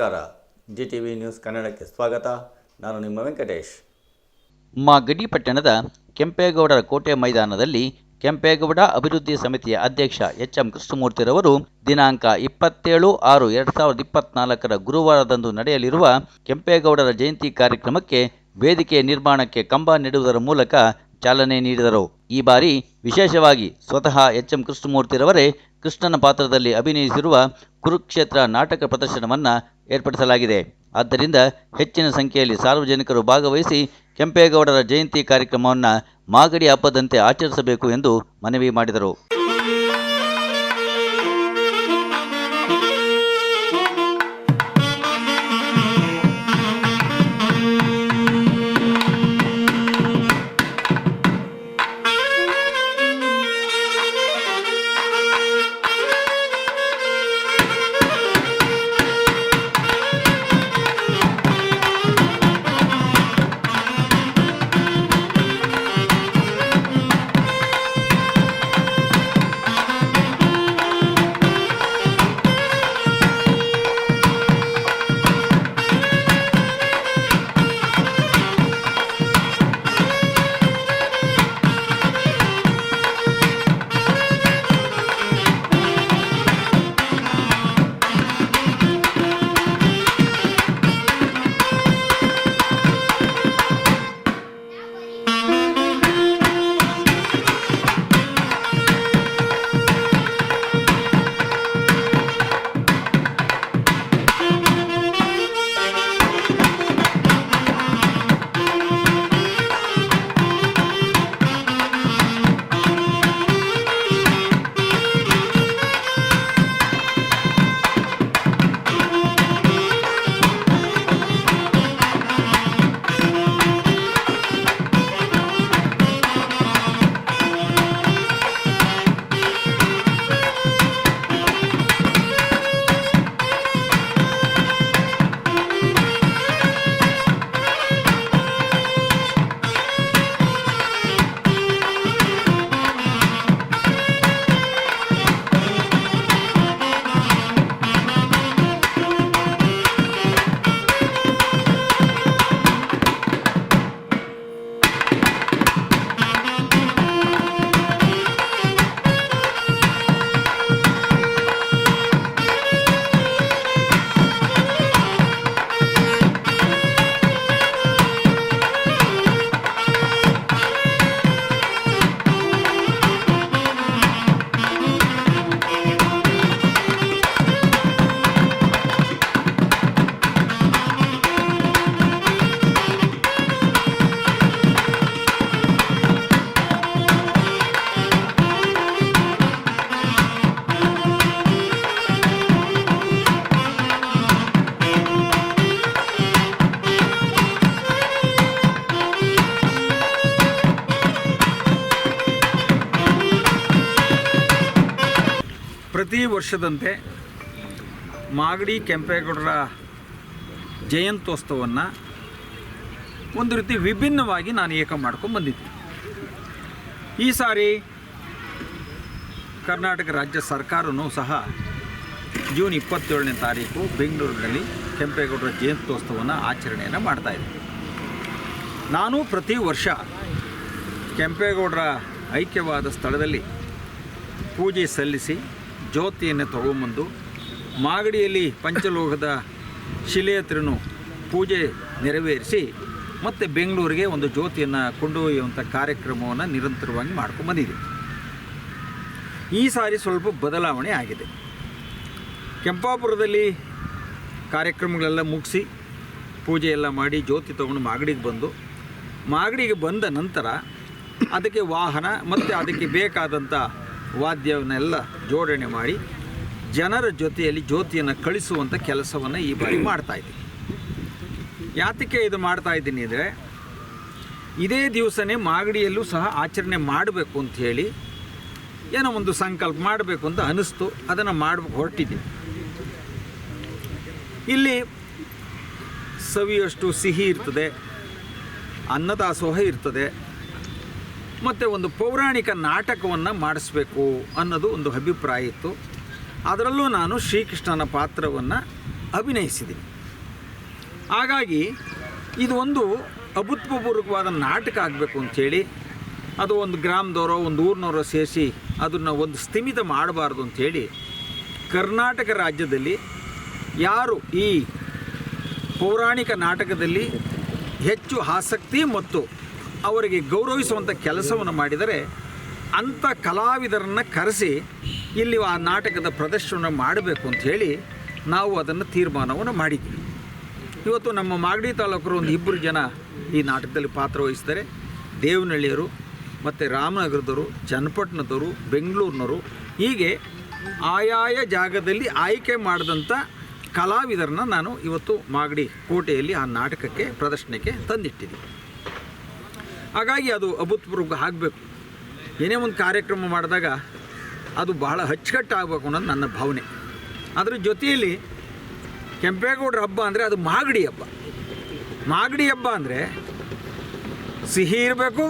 ನಮಸ್ಕಾರ. G T V news ಕನ್ನಡಕ್ಕೆ ಸ್ವಾಗತ. ನಾನು ನಿಮ್ಮ ವೆಂಕಟೇಶ್. ಮಾಗಡಿ ಪಟ್ಟಣದ ಕೆಂಪೇಗೌಡರ ಕೋಟೆ ಮೈದಾನದಲ್ಲಿ ಕೆಂಪೇಗೌಡ ಅಭಿವೃದ್ಧಿ ಸಮಿತಿಯ ಅಧ್ಯಕ್ಷ ಎಚ್ ಎಂ ಕೃಷ್ಣಮೂರ್ತಿರವರು ದಿನಾಂಕ ಇಪ್ಪತ್ತೇಳು ಆರು ಎರಡ್ ಸಾವಿರದ ಇಪ್ಪತ್ನಾಲ್ಕರ ಗುರುವಾರದಂದು ನಡೆಯಲಿರುವ ಕೆಂಪೇಗೌಡರ ಜಯಂತಿ ಕಾರ್ಯಕ್ರಮಕ್ಕೆ ವೇದಿಕೆ ನಿರ್ಮಾಣಕ್ಕೆ ಕಂಬ ನೀಡುವುದರ ಮೂಲಕ ಚಾಲನೆ ನೀಡಿದರು. ಈ ಬಾರಿ ವಿಶೇಷವಾಗಿ ಸ್ವತಃ ಎಚ್ ಎಂ ಕೃಷ್ಣಮೂರ್ತಿರವರೇ ಕೃಷ್ಣನ ಪಾತ್ರದಲ್ಲಿ ಅಭಿನಯಿಸಿರುವ ಕುರುಕ್ಷೇತ್ರ ನಾಟಕ ಪ್ರದರ್ಶನವನ್ನು ಏರ್ಪಡಿಸಲಾಗಿದೆ. ಆದ್ದರಿಂದ ಹೆಚ್ಚಿನ ಸಂಖ್ಯೆಯಲ್ಲಿ ಸಾರ್ವಜನಿಕರು ಭಾಗವಹಿಸಿ ಕೆಂಪೇಗೌಡರ ಜಯಂತಿ ಕಾರ್ಯಕ್ರಮವನ್ನು ಮಾಗಡಿ ಹಬ್ಬದಂತೆ ಆಚರಿಸಬೇಕು ಎಂದು ಮನವಿ ಮಾಡಿದರು. ವರ್ಷದಂತೆ ಮಾಗಡಿ ಕೆಂಪೇಗೌಡರ ಜಯಂತ್ಯೋತ್ಸವವನ್ನು ಒಂದು ರೀತಿ ವಿಭಿನ್ನವಾಗಿ ನಾನು ಏಕ ಮಾಡ್ಕೊಂಡು ಬಂದಿದ್ದೆ. ಈ ಸಾರಿ ಕರ್ನಾಟಕ ರಾಜ್ಯ ಸರ್ಕಾರವೂ ಸಹ ಜೂನ್ ಇಪ್ಪತ್ತೇಳನೇ ತಾರೀಕು ಬೆಂಗಳೂರಿನಲ್ಲಿ ಕೆಂಪೇಗೌಡರ ಜಯಂತ್ಯೋತ್ಸವವನ್ನು ಆಚರಣೆಯನ್ನು ಮಾಡ್ತಾ ಇದ್ದೆ. ನಾನು ಪ್ರತಿ ವರ್ಷ ಕೆಂಪೇಗೌಡರ ಐಕ್ಯವಾದ ಸ್ಥಳದಲ್ಲಿ ಪೂಜೆ ಸಲ್ಲಿಸಿ ಜ್ಯೋತಿಯನ್ನು ತಗೊಂಬಂದು ಮಾಗಡಿಯಲ್ಲಿ ಪಂಚಲೋಹದ ಶಿಲೆ ಹತ್ರನೂ ಪೂಜೆ ನೆರವೇರಿಸಿ ಮತ್ತು ಬೆಂಗಳೂರಿಗೆ ಒಂದು ಜ್ಯೋತಿಯನ್ನು ಕೊಂಡೊಯ್ಯುವಂಥ ಕಾರ್ಯಕ್ರಮವನ್ನು ನಿರಂತರವಾಗಿ ಮಾಡ್ಕೊಂಬಂದಿದೆ ಈ ಸಾರಿ ಸ್ವಲ್ಪ ಬದಲಾವಣೆ ಆಗಿದೆ. ಕೆಂಪಾಪುರದಲ್ಲಿ ಕಾರ್ಯಕ್ರಮಗಳೆಲ್ಲ ಮುಗಿಸಿ ಪೂಜೆ ಎಲ್ಲ ಮಾಡಿ ಜ್ಯೋತಿ ತೊಗೊಂಡು ಮಾಗಡಿಗೆ ಬಂದು, ಮಾಗಡಿಗೆ ಬಂದ ನಂತರ ಅದಕ್ಕೆ ವಾಹನ ಮತ್ತು ಅದಕ್ಕೆ ಬೇಕಾದಂಥ ವಾದ್ಯವನ್ನೆಲ್ಲ ಜೋಡಣೆ ಮಾಡಿ ಜನರ ಜೊತೆಯಲ್ಲಿ ಜ್ಯೋತಿಯನ್ನು ಕಳಿಸುವಂಥ ಕೆಲಸವನ್ನು ಈ ಬಾರಿ ಮಾಡ್ತಾಯಿದ್ದೀನಿ ಯಾತಕ್ಕೆ ಇದು ಮಾಡ್ತಾ ಇದ್ದೀನಿ ಅಂದರೆ, ಇದೇ ದಿವಸನೇ ಮಾಗಡಿಯಲ್ಲೂ ಸಹ ಆಚರಣೆ ಮಾಡಬೇಕು ಅಂತ ಹೇಳಿ ಏನೋ ಒಂದು ಸಂಕಲ್ಪ ಮಾಡಬೇಕು ಅಂತ ಅನಿಸ್ತು ಅದನ್ನು ಮಾಡಬೇಕು ಹೊರಟಿದ್ದೀನಿ. ಇಲ್ಲಿ ಸವಿಯಷ್ಟು ಸಿಹಿ ಇರ್ತದೆ, ಅನ್ನದಾಸೋಹ ಇರ್ತದೆ ಮತ್ತು ಒಂದು ಪೌರಾಣಿಕ ನಾಟಕವನ್ನು ಮಾಡಿಸ್ಬೇಕು ಅನ್ನೋದು ಒಂದು ಅಭಿಪ್ರಾಯ ಇತ್ತು. ಅದರಲ್ಲೂ ನಾನು ಶ್ರೀಕೃಷ್ಣನ ಪಾತ್ರವನ್ನು ಅಭಿನಯಿಸಿದ್ದೀನಿ. ಹಾಗಾಗಿ ಇದು ಒಂದು ಅಭೂತಪೂರ್ವಕವಾದ ನಾಟಕ ಆಗಬೇಕು ಅಂಥೇಳಿ ಅದು ಒಂದು ಗ್ರಾಮದವರೋ ಒಂದು ಊರಿನವರೋ ಸೇರಿಸಿ ಅದನ್ನು ಒಂದು ಸ್ಥಿಮಿತ ಮಾಡಬಾರ್ದು ಅಂಥೇಳಿ ಕರ್ನಾಟಕ ರಾಜ್ಯದಲ್ಲಿ ಯಾರು ಈ ಪೌರಾಣಿಕ ನಾಟಕದಲ್ಲಿ ಹೆಚ್ಚು ಆಸಕ್ತಿ ಮತ್ತು ಅವರಿಗೆ ಗೌರವಿಸುವಂಥ ಕೆಲಸವನ್ನು ಮಾಡಿದರೆ ಅಂಥ ಕಲಾವಿದರನ್ನು ಕರೆಸಿ ಇಲ್ಲಿ ಆ ನಾಟಕದ ಪ್ರದರ್ಶನ ಮಾಡಬೇಕು ಅಂತ ಹೇಳಿ ನಾವು ಅದನ್ನು ತೀರ್ಮಾನವನ್ನು ಮಾಡಿದ್ವಿ. ಇವತ್ತು ನಮ್ಮ ಮಾಗಡಿ ತಾಲೂಕರು ಒಂದು ಇಬ್ಬರು ಜನ ಈ ನಾಟಕದಲ್ಲಿ ಪಾತ್ರ ವಹಿಸ್ತಾರೆ ದೇವನಹಳ್ಳಿಯರು ಮತ್ತು ರಾಮನಗರದವರು, ಚನ್ನಪಟ್ಟಣದವರು, ಬೆಂಗಳೂರಿನವರು. ಹೀಗೆ ಆಯಾಯ ಜಾಗದಲ್ಲಿ ಆಯ್ಕೆ ಮಾಡಿದಂಥ ಕಲಾವಿದರನ್ನ ನಾನು ಇವತ್ತು ಮಾಗಡಿ ಕೋಟೆಯಲ್ಲಿ ಆ ನಾಟಕಕ್ಕೆ, ಪ್ರದರ್ಶನಕ್ಕೆ ತಂದಿಟ್ಟಿದ್ದೀನಿ. ಹಾಗಾಗಿ ಅದು ಅಭೂತಪೂರ್ವ ಆಗಬೇಕು. ಏನೇ ಒಂದು ಕಾರ್ಯಕ್ರಮ ಮಾಡಿದಾಗ ಅದು ಬಹಳ ಅಚ್ಚುಕಟ್ಟಾಗಬೇಕು ಅನ್ನೋದು ನನ್ನ ಭಾವನೆ. ಅದ್ರ ಜೊತೆಯಲ್ಲಿ ಕೆಂಪೇಗೌಡರ ಹಬ್ಬ ಅಂದರೆ ಅದು ಮಾಗಡಿ ಹಬ್ಬ. ಮಾಗಡಿ ಹಬ್ಬ ಅಂದರೆ ಸಿಹಿ ಇರಬೇಕು,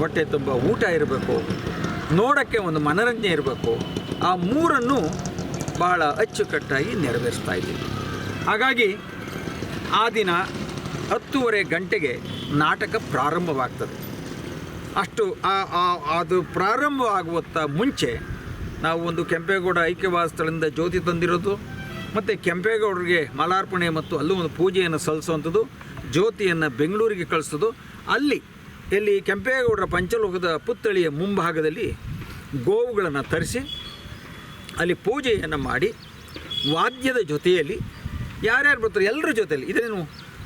ಹೊಟ್ಟೆ ತುಂಬ ಊಟ ಇರಬೇಕು, ನೋಡೋಕ್ಕೆ ಒಂದು ಮನರಂಜನೆ ಇರಬೇಕು. ಆ ಮೂರನ್ನು ಬಹಳ ಅಚ್ಚುಕಟ್ಟಾಗಿ ನೆರವೇರಿಸ್ತಾ ಇದ್ದೀವಿ. ಹಾಗಾಗಿ ಆ ದಿನ ಹತ್ತೂವರೆ ಗಂಟೆಗೆ ನಾಟಕ ಪ್ರಾರಂಭವಾಗ್ತದೆ. ಅಷ್ಟು ಅದು ಪ್ರಾರಂಭವಾಗುವತ್ತ ಮುಂಚೆ ನಾವು ಒಂದು ಕೆಂಪೇಗೌಡ ಐಕ್ಯವಾದ ಸ್ಥಳದಿಂದ ಜ್ಯೋತಿ ತಂದಿರೋದು, ಮತ್ತು ಕೆಂಪೇಗೌಡರಿಗೆ ಮಾಲಾರ್ಪಣೆ ಮತ್ತು ಅಲ್ಲೂ ಒಂದು ಪೂಜೆಯನ್ನು ಸಲ್ಲಿಸುವಂಥದ್ದು, ಜ್ಯೋತಿಯನ್ನು ಬೆಂಗಳೂರಿಗೆ ಕಳಿಸೋದು. ಅಲ್ಲಿ ಎಲ್ಲಿ ಕೆಂಪೇಗೌಡರ ಪಂಚಲೋಕದ ಪುತ್ಥಳಿಯ ಮುಂಭಾಗದಲ್ಲಿ ಗೋವುಗಳನ್ನು ತರಿಸಿ, ಅಲ್ಲಿ ಪೂಜೆಯನ್ನು ಮಾಡಿ, ವಾದ್ಯದ ಜೊತೆಯಲ್ಲಿ, ಯಾರ್ಯಾರು ಬರ್ತಾರೆ ಎಲ್ಲರ ಜೊತೆಯಲ್ಲಿ, ಇದೇನು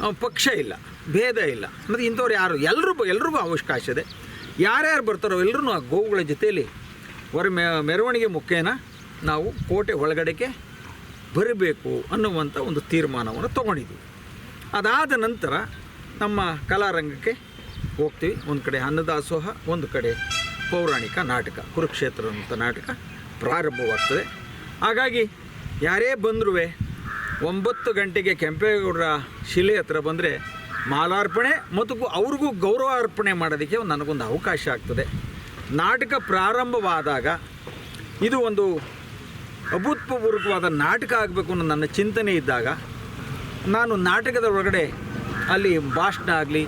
ಪಕ್ಷ ಇಲ್ಲ, ಭೇದ ಇಲ್ಲ. ಮತ್ತು ಇಂಥವ್ರು ಯಾರು? ಎಲ್ಲರೂ ಎಲ್ರಿಗೂ ಅವಕಾಶ ಇದೆ. ಯಾರ್ಯಾರು ಬರ್ತಾರೋ ಎಲ್ಲರೂ ಆ ಗೋವುಗಳ ಜೊತೆಯಲ್ಲಿ ಹೊರ ಮೆರವಣಿಗೆ ಮುಖೇನ ನಾವು ಕೋಟೆ ಒಳಗಡೆಗೆ ಬರಬೇಕು ಅನ್ನುವಂಥ ಒಂದು ತೀರ್ಮಾನವನ್ನು ತೊಗೊಂಡಿದ್ದೀವಿ ಅದಾದ ನಂತರ ನಮ್ಮ ಕಲಾರಂಗಕ್ಕೆ ಹೋಗ್ತೀವಿ. ಒಂದು ಕಡೆ ಅನ್ನದಾಸೋಹ, ಒಂದು ಕಡೆ ಪೌರಾಣಿಕ ನಾಟಕ, ಕುರುಕ್ಷೇತ್ರ ಅಂತ ನಾಟಕ ಪ್ರಾರಂಭವಾಗ್ತದೆ. ಹಾಗಾಗಿ ಯಾರೇ ಬಂದರೂ ಒಂಬತ್ತು ಗಂಟೆಗೆ ಕೆಂಪೇಗೌಡರ ಶಿಲೆ ಹತ್ರ ಬಂದರೆ ಮಾಲಾರ್ಪಣೆ ಮತ್ತು ಅವ್ರಿಗೂ ಗೌರವ ಅರ್ಪಣೆ ಮಾಡೋದಕ್ಕೆ ನನಗೊಂದು ಅವಕಾಶ ಆಗ್ತದೆ. ನಾಟಕ ಪ್ರಾರಂಭವಾದಾಗ ಇದು ಒಂದು ಅಭೂತಪೂರ್ವಕವಾದ ನಾಟಕ ಆಗಬೇಕು ಅನ್ನೋ ನನ್ನ ಚಿಂತನೆ ಇದ್ದಾಗ ನಾನು ನಾಟಕದ ಒಳಗಡೆ ಅಲ್ಲಿ ಭಾಷಣ ಆಗಲಿ,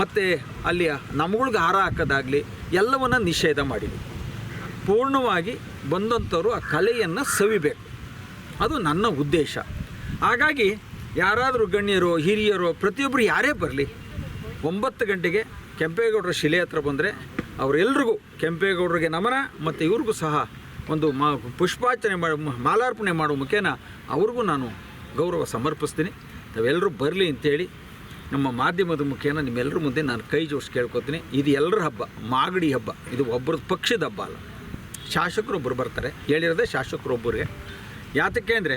ಮತ್ತು ಅಲ್ಲಿ ನಮ್ಗಳ್ಗೆ ಹಾರ ಹಾಕೋದಾಗಲಿ ಎಲ್ಲವನ್ನು ನಿಷೇಧ ಮಾಡಿದ್ವಿ. ಪೂರ್ಣವಾಗಿ ಬಂದಂಥವರು ಆ ಕಲೆಯನ್ನು ಸವಿಬೇಕು. ಅದು ನನ್ನ ಉದ್ದೇಶ. ಹಾಗಾಗಿ ಯಾರಾದರೂ ಗಣ್ಯರು, ಹಿರಿಯರು ಪ್ರತಿಯೊಬ್ಬರು ಯಾರೇ ಬರಲಿ, ಒಂಬತ್ತು ಗಂಟೆಗೆ ಕೆಂಪೇಗೌಡರ ಶಿಲೆ ಹತ್ರ ಬಂದರೆ ಅವರೆಲ್ರಿಗೂ ಕೆಂಪೇಗೌಡರಿಗೆ ನಮನ ಮತ್ತು ಇವ್ರಿಗೂ ಸಹ ಒಂದು ಮಾ ಪುಷ್ಪಾರ್ಚನೆ ಮಾಡಿ ಮಾಲಾರ್ಪಣೆ ಮಾಡುವ ಮುಖೇನ ಅವ್ರಿಗೂ ನಾನು ಗೌರವ ಸಮರ್ಪಿಸ್ತೀನಿ. ತಾವೆಲ್ಲರೂ ಬರಲಿ ಅಂತೇಳಿ ನಮ್ಮ ಮಾಧ್ಯಮದ ಮುಖೇನ ನಿಮ್ಮೆಲ್ಲರ ಮುಂದೆ ನಾನು ಕೈ ಜೋಡಿಸಿ ಕೇಳ್ಕೊತೀನಿ. ಇದು ಎಲ್ಲರ ಹಬ್ಬ, ಮಾಗಡಿ ಹಬ್ಬ. ಇದು ಒಬ್ಬರ ಪಕ್ಷದ ಹಬ್ಬ ಅಲ್ಲ. ಶಾಸಕರು ಒಬ್ಬರು ಬರ್ತಾರೆ. ಹೇಳಿರೋದೇ ಶಾಸಕರು ಒಬ್ಬರಿಗೆ ಯಾತಕ್ಕೆ ಅಂದರೆ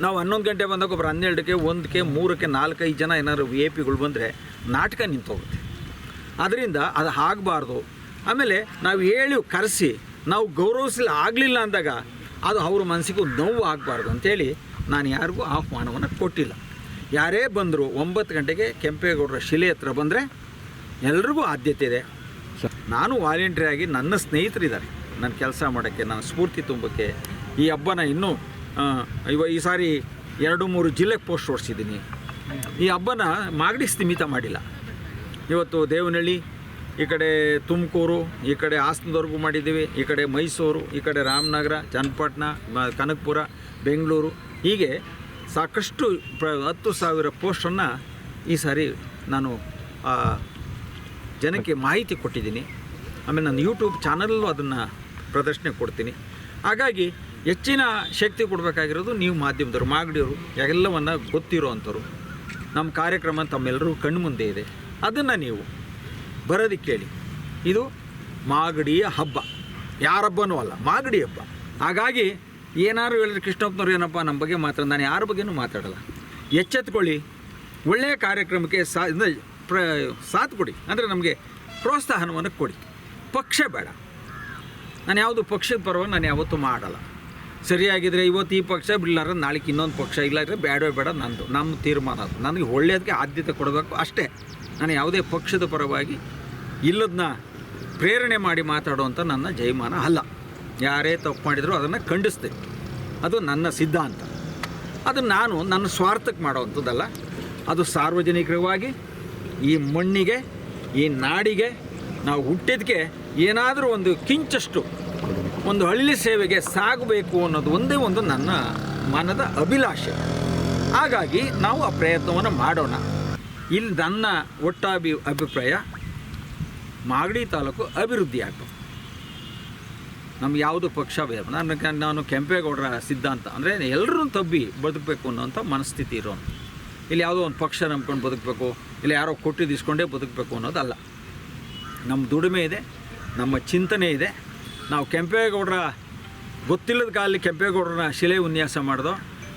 ನಾವು ಹನ್ನೊಂದು ಗಂಟೆ ಬಂದಾಗ ಒಬ್ಬರು ಹನ್ನೆರಡಕ್ಕೆ ಒಂದಕ್ಕೆ ಮೂರಕ್ಕೆ ನಾಲ್ಕೈದು ಜನ ಏನಾದ್ರು ವಿ ಐ ಪಿಗಳು ಬಂದರೆ ನಾಟಕ ನಿಂತೋಗುತ್ತೆ. ಅದರಿಂದ ಅದು ಆಗಬಾರ್ದು. ಆಮೇಲೆ ನಾವು ಹೇಳಿ ಕರೆಸಿ, ನಾವು ಗೌರವಿಸಲಿ ಆಗಲಿಲ್ಲ ಅಂದಾಗ ಅದು ಅವ್ರ ಮನಸ್ಸಿಗೂ ನೋವು ಆಗಬಾರ್ದು ಅಂಥೇಳಿ ನಾನು ಯಾರಿಗೂ ಆಹ್ವಾನವನ್ನು ಕೊಟ್ಟಿಲ್ಲ. ಯಾರೇ ಬಂದರೂ ಒಂಬತ್ತು ಗಂಟೆಗೆ ಕೆಂಪೇಗೌಡರ ಶಿಲೆ ಹತ್ರ ಬಂದರೆ ಎಲ್ರಿಗೂ ಆದ್ಯತೆ ಇದೆ. ನಾನು ವಾಲಂಟ್ರಿ ಆಗಿ ನನ್ನ ಸ್ನೇಹಿತರಿದ್ದಾರೆ. ನನ್ನ ಕೆಲಸ ಮಾಡೋಕ್ಕೆ, ನನ್ನ ಸ್ಫೂರ್ತಿ ತುಂಬಕ್ಕೆ ಈ ಹಬ್ಬನ ಇನ್ನೂ ಇವ ಈ ಸಾರಿ ಎರಡು ಮೂರು ಜಿಲ್ಲೆಗೆ ಪೋಸ್ಟ್ ಓಡಿಸಿದ್ದೀನಿ. ಈ ಹಬ್ಬನ ಮಾಗಡಿ ಸ್ಥಿಮಿತ ಮಾಡಿಲ್ಲ. ಇವತ್ತು ದೇವನಹಳ್ಳಿ, ಈ ಕಡೆ ತುಮಕೂರು, ಈ ಕಡೆ ಹಾಸನದವರೆಗೂ ಮಾಡಿದ್ದೀವಿ, ಈ ಕಡೆ ಮೈಸೂರು, ಈ ಕಡೆ ರಾಮನಗರ, ಚನ್ನಪಟ್ಟಣ ಕನಕಪುರ, ಬೆಂಗಳೂರು. ಹೀಗೆ ಸಾಕಷ್ಟು ಪ್ರ, ಹತ್ತು ಸಾವಿರ ಪೋಸ್ಟನ್ನು ಈ ಸಾರಿ ನಾನು ಜನಕ್ಕೆ ಮಾಹಿತಿ ಕೊಟ್ಟಿದ್ದೀನಿ. ಆಮೇಲೆ ನಾನು ಯೂಟ್ಯೂಬ್ ಚಾನಲಲ್ಲೂ ಅದನ್ನು ಪ್ರದರ್ಶನ ಕೊಡ್ತೀನಿ. ಹಾಗಾಗಿ ಹೆಚ್ಚಿನ ಶಕ್ತಿ ಕೊಡಬೇಕಾಗಿರೋದು ನೀವು ಮಾಧ್ಯಮದವರು, ಮಾಗಡಿಯವರು, ಎಲ್ಲವನ್ನು ಗೊತ್ತಿರೋ ಅಂಥವ್ರು ನಮ್ಮ ಕಾರ್ಯಕ್ರಮ ತಮ್ಮೆಲ್ಲರೂ ಕಣ್ಣು ಮುಂದೆ ಇದೆ. ಅದನ್ನು ನೀವು ಬರೋದಕ್ಕೆ ಕೇಳಿ. ಇದು ಮಾಗಡಿಯ ಹಬ್ಬ. ಯಾರ ಹಬ್ಬನೂ ಅಲ್ಲ, ಮಾಗಡಿ ಹಬ್ಬ. ಹಾಗಾಗಿ ಏನಾರು ಹೇಳಿದ್ರೆ ಕೃಷ್ಣಪ್ಪನವ್ರು ಏನಪ್ಪ ನಮ್ಮ ಬಗ್ಗೆ ಮಾತ್ರ ನಾನು ಯಾರ ಬಗ್ಗೆನೂ ಮಾತಾಡಲ್ಲ. ಎಚ್ಚೆತ್ಕೊಳ್ಳಿ. ಒಳ್ಳೆಯ ಕಾರ್ಯಕ್ರಮಕ್ಕೆ ಸಾ ಪ್ರ, ಸಾಥ್ ಕೊಡಿ. ಅಂದರೆ ನಮಗೆ ಪ್ರೋತ್ಸಾಹನವನ್ನು ಕೊಡಿ. ಪಕ್ಷ ಬೇಡ. ನಾನು ಯಾವುದು ಪಕ್ಷದ ಪರವಾಗಿ ನಾನು ಯಾವತ್ತೂ ಮಾಡಲ್ಲ. ಸರಿಯಾಗಿದ್ದರೆ ಇವತ್ತು ಈ ಪಕ್ಷ ಬಿಡ್ಲಾರ ನಾಳೆಗೆ ಇನ್ನೊಂದು ಪಕ್ಷ. ಇಲ್ಲಾಂದರೆ ಬೇಡವೇ ಬೇಡ ನಂದು. ನಮ್ಮ ತೀರ್ಮಾನ ಅದು. ನನಗೆ ಒಳ್ಳೆಯದಕ್ಕೆ ಆದ್ಯತೆ ಕೊಡಬೇಕು ಅಷ್ಟೇ. ನಾನು ಯಾವುದೇ ಪಕ್ಷದ ಪರವಾಗಿ ಇಲ್ಲದನ್ನ ಪ್ರೇರಣೆ ಮಾಡಿ ಮಾತಾಡುವಂಥ ನನ್ನ ಜೈಮಾನ ಅಲ್ಲ. ಯಾರೇ ತಪ್ಪು ಮಾಡಿದರೂ ಅದನ್ನು ಖಂಡಿಸ್ತೇನೆ. ಅದು ನನ್ನ ಸಿದ್ಧಾಂತ. ಅದು ನಾನು ನನ್ನ ಸ್ವಾರ್ಥಕ್ಕೆ ಮಾಡೋವಂಥದ್ದಲ್ಲ. ಅದು ಸಾರ್ವಜನಿಕವಾಗಿ ಈ ಮಣ್ಣಿಗೆ, ಈ ನಾಡಿಗೆ ನಾವು ಹುಟ್ಟಿದ್ದಕ್ಕೆ ಏನಾದರೂ ಒಂದು ಕಿಂಚಷ್ಟು ಒಂದು ಹಳ್ಳಿ ಸೇವೆಗೆ ಸಾಗಬೇಕು ಅನ್ನೋದು ಒಂದೇ ಒಂದು ನನ್ನ ಮನದ ಅಭಿಲಾಷೆ. ಹಾಗಾಗಿ ನಾವು ಆ ಪ್ರಯತ್ನವನ್ನು ಮಾಡೋಣ. ಇಲ್ಲಿ ನನ್ನ ಒಟ್ಟಾಭಿ ಅಭಿಪ್ರಾಯ, ಮಾಗಡಿ ತಾಲೂಕು ಅಭಿವೃದ್ಧಿ ಆಗಬೇಕು. ನಮ್ಗೆ ಯಾವುದು ಪಕ್ಷ ಬೇಡ. ನಾನು ನಾನು ಕೆಂಪೇಗೌಡರ ಸಿದ್ಧಾಂತ, ಅಂದರೆ ಎಲ್ಲರೂ ತಬ್ಬಿ ಬದುಕಬೇಕು ಅನ್ನೋಂಥ ಮನಸ್ಥಿತಿ ಇರೋನು. ಇಲ್ಲಿ ಯಾವುದೋ ಒಂದು ಪಕ್ಷ ನಂಬ್ಕೊಂಡು ಬದುಕಬೇಕು, ಇಲ್ಲಿ ಯಾರೋ ಕೊಟ್ಟಿದ್ದು ಇಸ್ಕೊಂಡೇ ಬದುಕಬೇಕು ಅನ್ನೋದಲ್ಲ. ನಮ್ಮ ದುಡಿಮೆ ಇದೆ, ನಮ್ಮ ಚಿಂತನೆ ಇದೆ. ನಾವು ಕೆಂಪೇಗೌಡರ, ಗೊತ್ತಿಲ್ಲದ ಕಾಲದಲ್ಲಿ ಕೆಂಪೇಗೌಡರನ್ನ ಶಿಲೆ ವಿನ್ಯಾಸ ಮಾಡಿದೋ,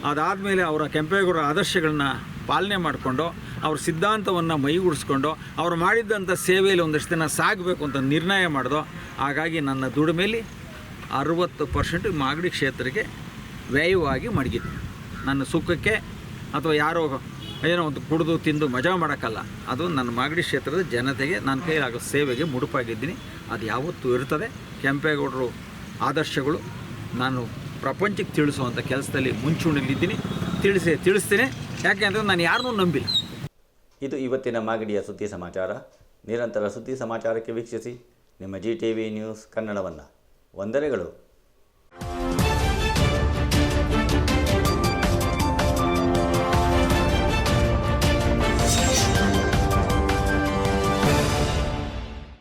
ಅದಾದಮೇಲೆ ಅವರ ಕೆಂಪೇಗೌಡರ ಆದರ್ಶಗಳನ್ನ ಪಾಲನೆ ಮಾಡಿಕೊಂಡು, ಅವ್ರ ಸಿದ್ಧಾಂತವನ್ನು ಮೈಗೂಡಿಸ್ಕೊಂಡು, ಅವ್ರು ಮಾಡಿದ್ದಂಥ ಸೇವೆಯಲ್ಲಿ ಒಂದಷ್ಟು ದಿನ ಸಾಗಬೇಕು ಅಂತ ನಿರ್ಣಯ ಮಾಡಿದೋ, ಹಾಗಾಗಿ ನನ್ನ ದುಡಿಮೆಯಲ್ಲಿ ಅರುವತ್ತು ಪರ್ಸೆಂಟ್ ಮಾಗಡಿ ಕ್ಷೇತ್ರಕ್ಕೆ ವ್ಯಯವಾಗಿ ಮಡಗಿದ್ದೆ. ನನ್ನ ಸುಖಕ್ಕೆ ಅಥವಾ ಯಾರೋ ಏನೋ ಒಂದು ಕುಡಿದು ತಿಂದು ಮಜಾ ಮಾಡೋಕ್ಕಲ್ಲ, ಅದು ನನ್ನ ಮಾಗಡಿ ಕ್ಷೇತ್ರದ ಜನತೆಗೆ, ನನ್ನ ಕೈಲಾಗೋ ಸೇವೆಗೆ ಮುಡುಪಾಗಿದ್ದೀನಿ. ಅದು ಯಾವತ್ತೂ ಇರ್ತದೆ. ಕೆಂಪೇಗೌಡರು ಆದರ್ಶಗಳು. ನಾನು ಪ್ರಪಂಚಕ್ಕೆ ತಿಳಿಸುವಂಥ ಕೆಲಸದಲ್ಲಿ ಮುಂಚೂಣಿಲಿದ್ದೀನಿ ತಿಳಿಸಿ, ತಿಳಿಸ್ತೀನಿ. ಯಾಕೆಂದರೆ ನಾನು ಯಾರನ್ನೂ ನಂಬಿಲ್ಲ. ಇದು ಇವತ್ತಿನ ಮಾಗಡಿಯ ಸುದ್ದಿ ಸಮಾಚಾರ. ನಿರಂತರ ಸುದ್ದಿ ಸಮಾಚಾರಕ್ಕೆ ವೀಕ್ಷಿಸಿ. ನಿಮ್ಮ ಜಿ ಟಿ ವಿ ನ್ಯೂಸ್ ಕನ್ನಡವನ್ನು. ವಂದನೆಗಳು.